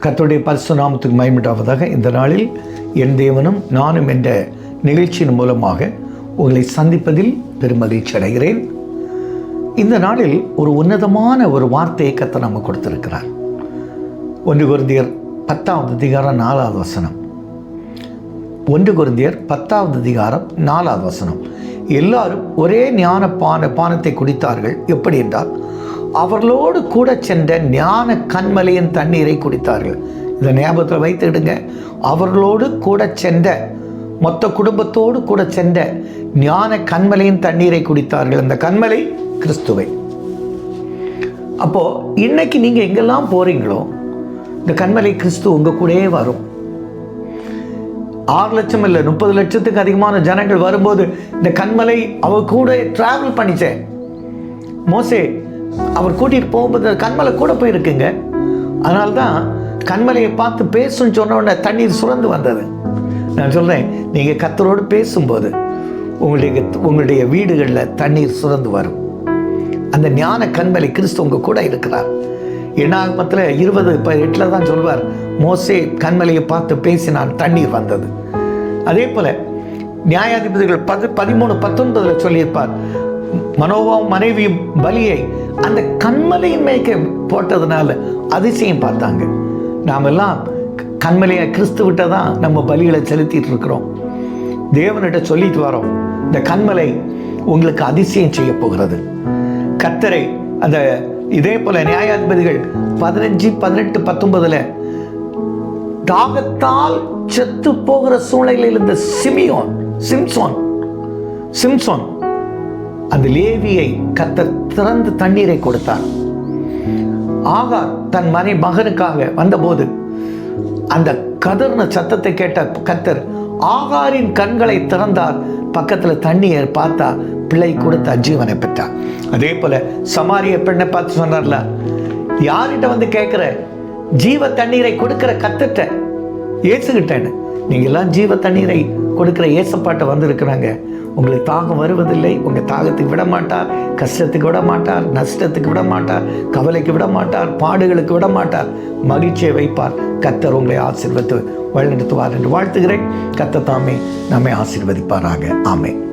கர்த்தருடைய பரிசு நாமத்துக்கு மயமிட்டாவதாக இந்த நாளில் என் தேவனும் நானும் என்ற நிகழ்ச்சியின் மூலமாக உங்களை சந்திப்பதில் பெருமகிழ்ச்சி அடைகிறேன். இந்த நாளில் ஒரு உன்னதமான ஒரு வார்த்தையை கத்த நம்ம கொடுத்திருக்கிறார். ஒன்று குருந்தியர் பத்தாவது அதிகாரம் நாலாவது வசனம். ஒன்று குருந்தியர் பத்தாவது அதிகாரம் நாலாவது வசனம். எல்லாரும் ஒரே ஞான பான பானத்தை குடித்தார்கள். எப்படி என்றால் அவர்களோடு கூட சென்ற ஞான கண்மலையின் தண்ணீரை குடித்தார்கள். இதை ஞாபகத்தில் வைத்துடுங்க அவர்களோடு கூட சென்ற மொத்த குடும்பத்தோடு கூட சென்ற ஞான கண்மலையின் தண்ணீரை குடித்தார்கள். அந்த கண்மலை கிறிஸ்துவை. அப்போ இன்னைக்கு நீங்க எங்கெல்லாம் போறீங்களோ இந்த கண்மலை கிறிஸ்து உங்க கூடயே வரும். ஆறு லட்சம் இல்லை முப்பது லட்சத்துக்கு அதிகமான ஜனங்கள் வரும்போது இந்த கண்மலை அவ கூட டிராவல் பண்ணிச்சேன் மோசே அவர் கூட்டிகிட்டு போகும்போது கண்மலை கூட போயிருக்குங்க. அதனால தான் கண்மலையை பார்த்து பேசுன்னு சொன்ன உடனே தண்ணீர் சுரந்து வந்தது. நான் சொல்கிறேன் நீங்கள் கத்தரோடு பேசும்போது உங்களுடைய உங்களுடைய வீடுகளில் தண்ணீர் சுரந்து வரும். அந்த ஞான கண்மலை கிறிஸ்து உங்க கூட இருக்கிறார். எண்ணாகமத்தில் இருபது இப்போ எட்டில் தான் சொல்வார் மோசே கண்மலையை பார்த்து பேசினான் தண்ணீர் வந்தது. அதே போல நியாயாதிபதிகள் பதி பதிமூணு பத்தொன்பதில் சொல்லியிருப்பார் மனோவாவும் மனைவியும் பலியை அந்த கண்மலையின் மேய்க்க போட்டதுனால அதிசயம் பார்த்தாங்க. நாமெல்லாம் கண்மலையை கிறிஸ்து விட்ட தான் நம்ம பலிகளை செலுத்திட்டு இருக்கிறோம். தேவனிட்ட சொல்லிட்டு வரோம் இந்த கண்மலை உங்களுக்கு அதிசயம் செய்ய போகிறது. கத்தரை அந்த இதே போல நியாயாதிபதிகள் பதினஞ்சு பதினெட்டு பத்தொன்பதில் தாகத்தால் செத்து போகிற சூழ்நிலையில் இருந்த சிமியோன் சிம்சோன் சிம்சோன் அந்த லேவியை கத்தர் திறந்து தண்ணீரை கொடுத்தார். ஆகார் தன் மனை மகனுக்காக வந்தபோது அந்த கதர்ன சத்தத்தை கேட்ட கத்தர் ஆகாரின் கண்களை திறந்தார். பக்கத்தில் தண்ணீர் பார்த்தா பிள்ளை கொடுத்த ஜீவனை பெற்றார். அதே போல சமாரிய பெண்ணை பார்த்து சொன்னார்ல யார்கிட்ட வந்து கேட்குற ஜீவ தண்ணீரை கொடுக்கிற கத்துட்ட ஏசுகிட்டேன்னு நீங்கள்லாம் ஜீவ தண்ணீரை கொடுக்கிற ஏசப்பாட்டை வந்திருக்கிறாங்க. உங்களுக்கு தாகம் வருவதில்லை. உங்கள் தாகத்துக்கு விட மாட்டார் கஷ்டத்துக்கு விட மாட்டார் நஷ்டத்துக்கு விட மாட்டார் கவலைக்கு விட மாட்டார் பாடுகளுக்கு விட மாட்டார் மகிழ்ச்சியை வைப்பார். கத்தர் உங்களை ஆசிர்வத்து வழிநடத்துவார் என்று வாழ்த்துகிறேன். கத்த தாமே நம்மை ஆசிர்வதிப்பாராக. ஆமே